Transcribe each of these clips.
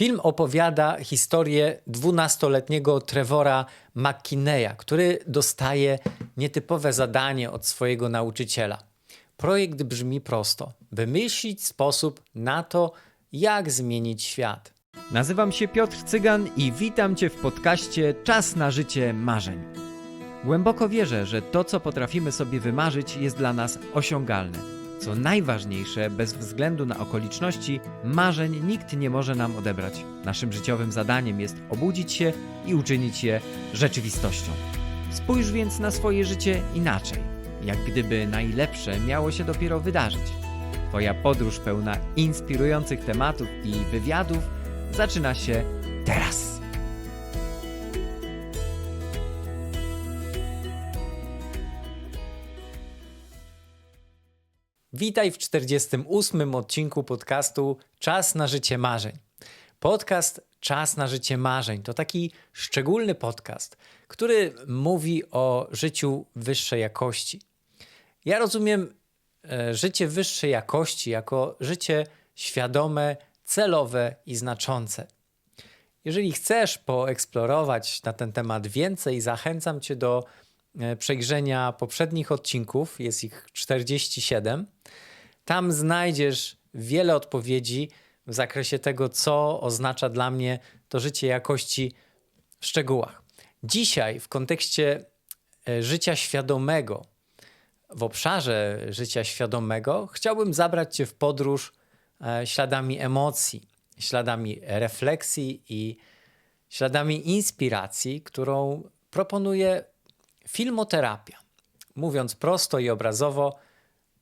Film opowiada historię dwunastoletniego Trevora McKinneya, który dostaje nietypowe zadanie od swojego nauczyciela. Projekt brzmi prosto: wymyślić sposób na to, jak zmienić świat. Nazywam się Piotr Cygan i witam Cię w podcaście Czas na życie marzeń. Głęboko wierzę, że to, co potrafimy sobie wymarzyć, jest dla nas osiągalne. Co najważniejsze, bez względu na okoliczności, marzeń nikt nie może nam odebrać. Naszym życiowym zadaniem jest obudzić się i uczynić je rzeczywistością. Spójrz więc na swoje życie inaczej, jak gdyby najlepsze miało się dopiero wydarzyć. Twoja podróż pełna inspirujących tematów i wywiadów zaczyna się teraz. Witaj w 48 odcinku podcastu Czas na życie marzeń. Podcast Czas na życie marzeń to taki szczególny podcast, który mówi o życiu wyższej jakości. Ja rozumiem e, życie wyższej jakości jako życie świadome, celowe i znaczące. Jeżeli chcesz poeksplorować na ten temat więcej, zachęcam Cię do przejrzenia poprzednich odcinków, jest ich 47. Tam znajdziesz wiele odpowiedzi w zakresie tego, co oznacza dla mnie to życie jakości w szczegółach. Dzisiaj, w kontekście e, życia świadomego, w obszarze życia świadomego, chciałbym zabrać Cię w podróż e, śladami emocji, śladami refleksji i śladami inspiracji, którą proponuje filmoterapia. Mówiąc prosto i obrazowo,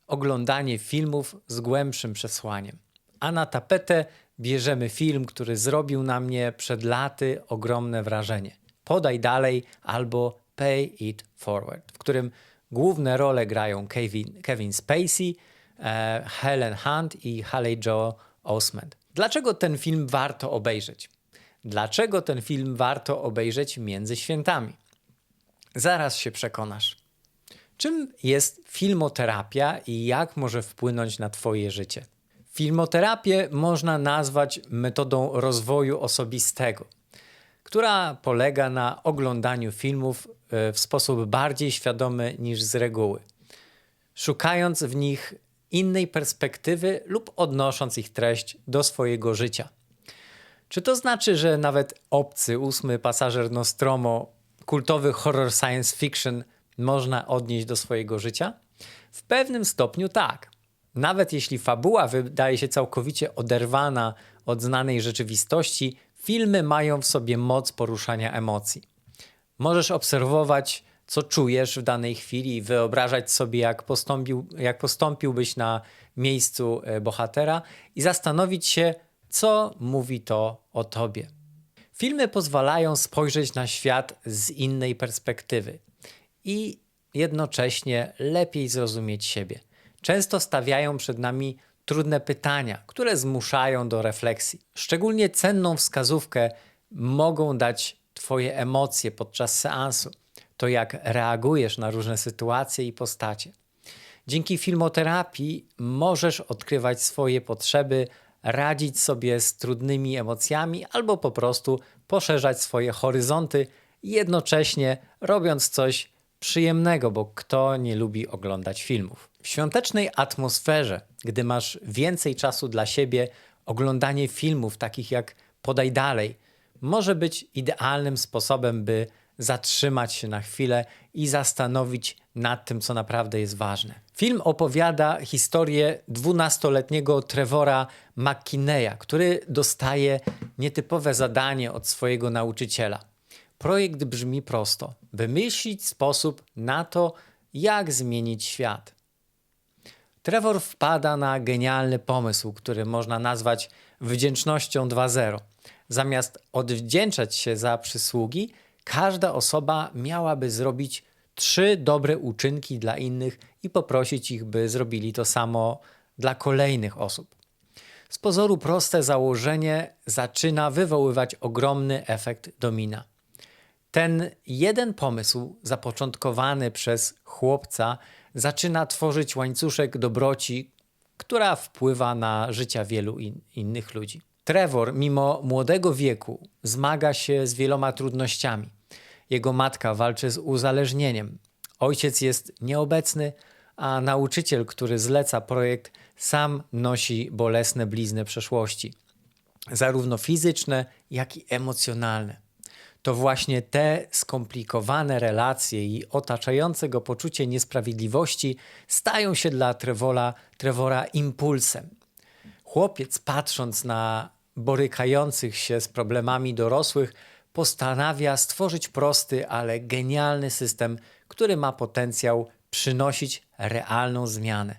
oglądanie filmów z głębszym przesłaniem. A na tapetę bierzemy film, który zrobił na mnie przed laty ogromne wrażenie. Podaj dalej albo Pay It Forward, w którym główne role grają Kevin, Kevin Spacey, e, Helen Hunt i Haley Joel Osment. Dlaczego ten film warto obejrzeć? Dlaczego ten film warto obejrzeć między świętami? Zaraz się przekonasz. Czym jest filmoterapia i jak może wpłynąć na Twoje życie? Filmoterapię można nazwać metodą rozwoju osobistego, która polega na oglądaniu filmów e, w sposób bardziej świadomy niż z reguły, szukając w nich innej perspektywy lub odnosząc ich treść do swojego życia. Czy to znaczy, że nawet obcy ósmy pasażer Nostromo, kultowy horror science fiction, można odnieść do swojego życia? W pewnym stopniu tak. Nawet jeśli fabuła wydaje się całkowicie oderwana od znanej rzeczywistości, filmy mają w sobie moc poruszania emocji. Możesz obserwować, co czujesz w danej chwili wyobrażać sobie, jak, postąpił, jak postąpiłbyś na miejscu e, bohatera i zastanowić się, co mówi to o tobie. Filmy pozwalają spojrzeć na świat z innej perspektywy i jednocześnie lepiej zrozumieć siebie. Często stawiają przed nami trudne pytania, które zmuszają do refleksji. Szczególnie cenną wskazówkę mogą dać Twoje emocje podczas seansu, to jak reagujesz na różne sytuacje i postacie. Dzięki filmoterapii możesz odkrywać swoje potrzeby, radzić sobie z trudnymi emocjami albo po prostu poszerzać swoje horyzonty, jednocześnie robiąc coś przyjemnego, bo kto nie lubi oglądać filmów. W świątecznej atmosferze, gdy masz więcej czasu dla siebie, oglądanie filmów takich jak Podaj Dalej może być idealnym sposobem, by zatrzymać się na chwilę i zastanowić nad tym, co naprawdę jest ważne. Film opowiada historię dwunastoletniego Trevora McKinneya, który dostaje nietypowe zadanie od swojego nauczyciela. Projekt brzmi prosto: wymyślić sposób na to, jak zmienić świat. Trevor wpada na genialny pomysł, który można nazwać wdzięcznością 2.0. Zamiast odwdzięczać się za przysługi, każda osoba miałaby zrobić trzy dobre uczynki dla innych i poprosić ich, by zrobili to samo dla kolejnych osób. Z pozoru proste założenie zaczyna wywoływać ogromny efekt domina. Ten jeden pomysł, zapoczątkowany przez chłopca, zaczyna tworzyć łańcuszek dobroci, która wpływa na życia wielu in innych ludzi. Trevor, mimo młodego wieku, zmaga się z wieloma trudnościami. Jego matka walczy z uzależnieniem. Ojciec jest nieobecny, a nauczyciel, który zleca projekt, sam nosi bolesne blizny przeszłości, zarówno fizyczne, jak i emocjonalne. To właśnie te skomplikowane relacje i otaczające go poczucie niesprawiedliwości stają się dla Trevora, Trevora impulsem. Chłopiec, patrząc na borykających się z problemami dorosłych, postanawia stworzyć prosty, ale genialny system, który ma potencjał przynosić realną zmianę.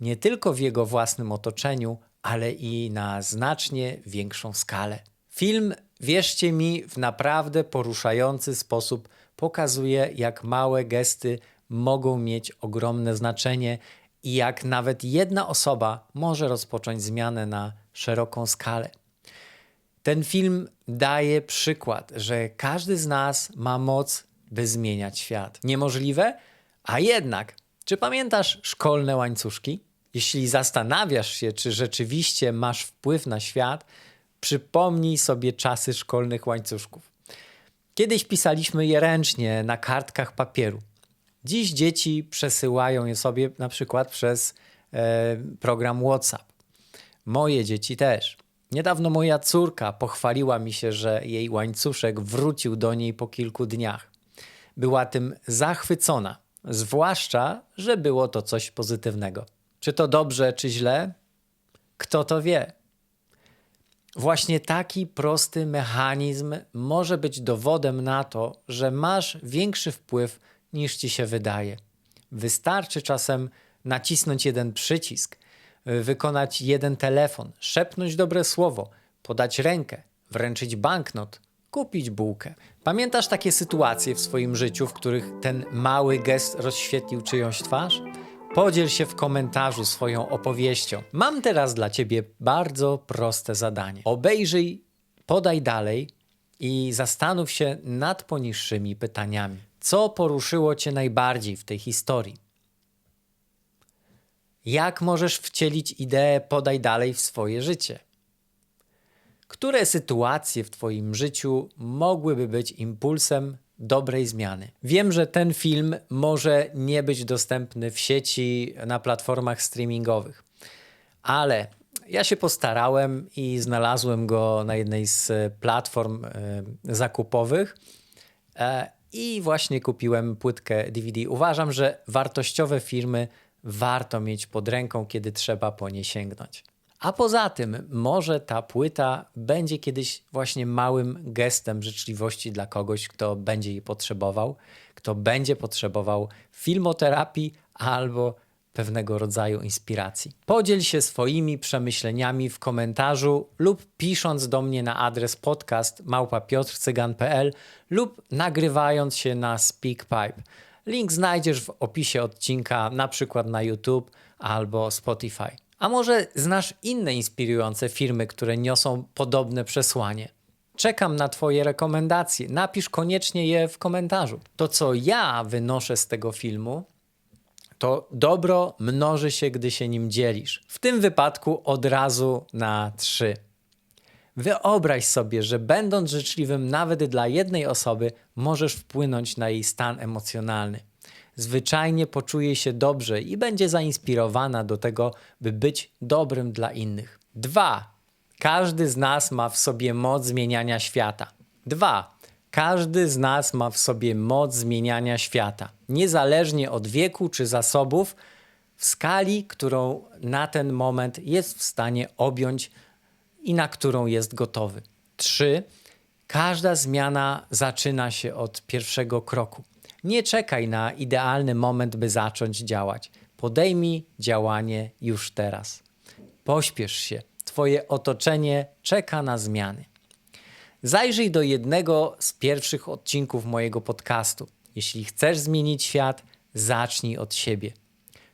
Nie tylko w jego własnym otoczeniu, ale i na znacznie większą skalę. Film, wierzcie mi, w naprawdę poruszający sposób pokazuje, jak małe gesty mogą mieć ogromne znaczenie i jak nawet jedna osoba może rozpocząć zmianę na szeroką skalę. Ten film daje przykład, że każdy z nas ma moc, by zmieniać świat. Niemożliwe? A jednak, czy pamiętasz szkolne łańcuszki? Jeśli zastanawiasz się, czy rzeczywiście masz wpływ na świat, przypomnij sobie czasy szkolnych łańcuszków. Kiedyś pisaliśmy je ręcznie na kartkach papieru. Dziś dzieci przesyłają je sobie na przykład przez e, program WhatsApp. Moje dzieci też. Niedawno moja córka pochwaliła mi się, że jej łańcuszek wrócił do niej po kilku dniach. Była tym zachwycona, zwłaszcza, że było to coś pozytywnego. Czy to dobrze, czy źle? Kto to wie? Właśnie taki prosty mechanizm może być dowodem na to, że masz większy wpływ niż ci się wydaje. Wystarczy czasem nacisnąć jeden przycisk, wykonać jeden telefon, szepnąć dobre słowo, podać rękę, wręczyć banknot, kupić bułkę. Pamiętasz takie sytuacje w swoim życiu, w których ten mały gest rozświetlił czyjąś twarz? Podziel się w komentarzu swoją opowieścią. Mam teraz dla ciebie bardzo proste zadanie. Obejrzyj, podaj dalej i zastanów się nad poniższymi pytaniami. Co poruszyło cię najbardziej w tej historii? Jak możesz wcielić ideę podaj dalej w swoje życie? Które sytuacje w Twoim życiu mogłyby być impulsem dobrej zmiany? Wiem, że ten film może nie być dostępny w sieci na platformach streamingowych, ale ja się postarałem i znalazłem go na jednej z platform e, zakupowych. E, I właśnie kupiłem płytkę DVD. Uważam, że wartościowe firmy warto mieć pod ręką, kiedy trzeba po nie sięgnąć. A poza tym, może ta płyta będzie kiedyś właśnie małym gestem życzliwości dla kogoś, kto będzie jej potrzebował, kto będzie potrzebował filmoterapii albo pewnego rodzaju inspiracji. Podziel się swoimi przemyśleniami w komentarzu lub pisząc do mnie na adres podcast małpapiotrcygan.pl lub nagrywając się na SpeakPipe. Link znajdziesz w opisie odcinka, na przykład na YouTube albo Spotify. A może znasz inne inspirujące firmy, które niosą podobne przesłanie? Czekam na Twoje rekomendacje. Napisz koniecznie je w komentarzu. To, co ja wynoszę z tego filmu, to dobro mnoży się, gdy się nim dzielisz. W tym wypadku od razu na trzy. Wyobraź sobie, że będąc życzliwym nawet dla jednej osoby, możesz wpłynąć na jej stan emocjonalny. Zwyczajnie poczuje się dobrze i będzie zainspirowana do tego, by być dobrym dla innych. Dwa. Każdy z nas ma w sobie moc zmieniania świata. Dwa. Każdy z nas ma w sobie moc zmieniania świata. Niezależnie od wieku czy zasobów, w skali, którą na ten moment jest w stanie objąć i na którą jest gotowy. Trzy. Każda zmiana zaczyna się od pierwszego kroku. Nie czekaj na idealny moment, by zacząć działać. Podejmij działanie już teraz. Pośpiesz się. Twoje otoczenie czeka na zmiany. Zajrzyj do jednego z pierwszych odcinków mojego podcastu. Jeśli chcesz zmienić świat, zacznij od siebie.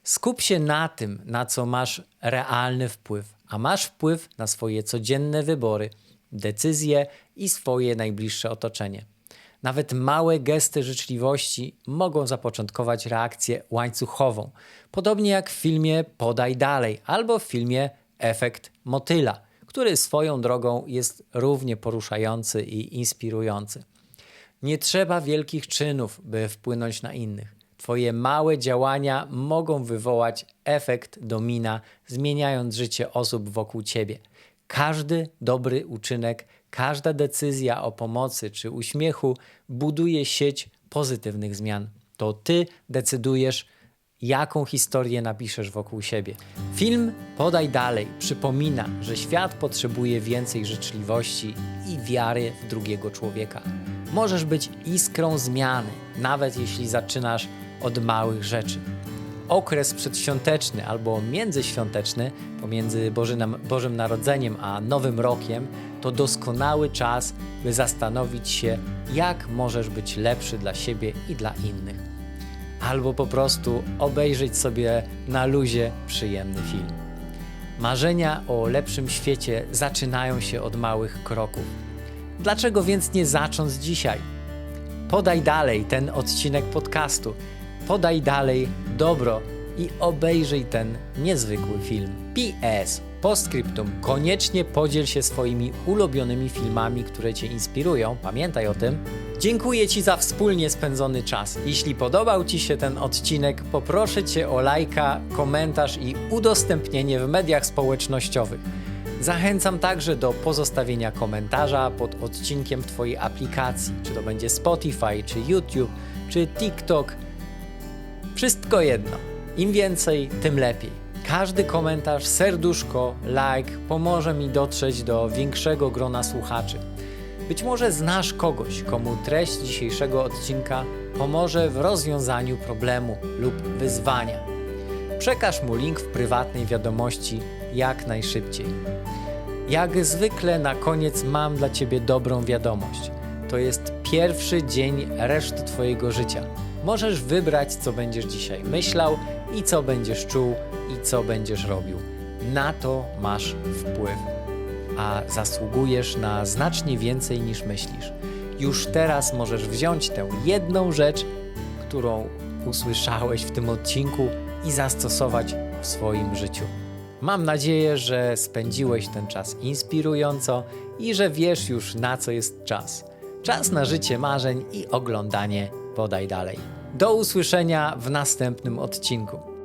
Skup się na tym, na co masz realny wpływ, a masz wpływ na swoje codzienne wybory, decyzje i swoje najbliższe otoczenie. Nawet małe gesty życzliwości mogą zapoczątkować reakcję łańcuchową, podobnie jak w filmie Podaj dalej albo w filmie Efekt motyla, który swoją drogą jest równie poruszający i inspirujący. Nie trzeba wielkich czynów, by wpłynąć na innych. Twoje małe działania mogą wywołać efekt domina, zmieniając życie osób wokół ciebie. Każdy dobry uczynek, każda decyzja o pomocy czy uśmiechu buduje sieć pozytywnych zmian. To ty decydujesz, jaką historię napiszesz wokół siebie. Film Podaj Dalej przypomina, że świat potrzebuje więcej życzliwości i wiary w drugiego człowieka. Możesz być iskrą zmiany, nawet jeśli zaczynasz od małych rzeczy. Okres przedświąteczny albo międzyświąteczny pomiędzy Bożym, Bożym Narodzeniem a Nowym Rokiem to doskonały czas, by zastanowić się, jak możesz być lepszy dla siebie i dla innych albo po prostu obejrzeć sobie na luzie przyjemny film. Marzenia o lepszym świecie zaczynają się od małych kroków. Dlaczego więc nie zacząć dzisiaj? Podaj dalej ten odcinek podcastu, podaj dalej dobro i obejrzyj ten niezwykły film. PS. Postscriptum. Koniecznie podziel się swoimi ulubionymi filmami, które Cię inspirują. Pamiętaj o tym. Dziękuję Ci za wspólnie spędzony czas. Jeśli podobał Ci się ten odcinek, poproszę Cię o lajka, komentarz i udostępnienie w mediach społecznościowych. Zachęcam także do pozostawienia komentarza pod odcinkiem Twojej aplikacji, czy to będzie Spotify, czy YouTube, czy TikTok. Wszystko jedno. Im więcej, tym lepiej. Każdy komentarz, serduszko, like pomoże mi dotrzeć do większego grona słuchaczy. Być może znasz kogoś, komu treść dzisiejszego odcinka pomoże w rozwiązaniu problemu lub wyzwania. Przekaż mu link w prywatnej wiadomości jak najszybciej. Jak zwykle na koniec mam dla Ciebie dobrą wiadomość. To jest pierwszy dzień reszty Twojego życia. Możesz wybrać, co będziesz dzisiaj myślał i co będziesz czuł i co będziesz robił. Na to masz wpływ, a zasługujesz na znacznie więcej niż myślisz. Już teraz możesz wziąć tę jedną rzecz, którą usłyszałeś w tym odcinku i zastosować w swoim życiu. Mam nadzieję, że spędziłeś ten czas inspirująco i że wiesz już na co jest czas. Czas na życie marzeń i oglądanie podaj dalej. Do usłyszenia w następnym odcinku.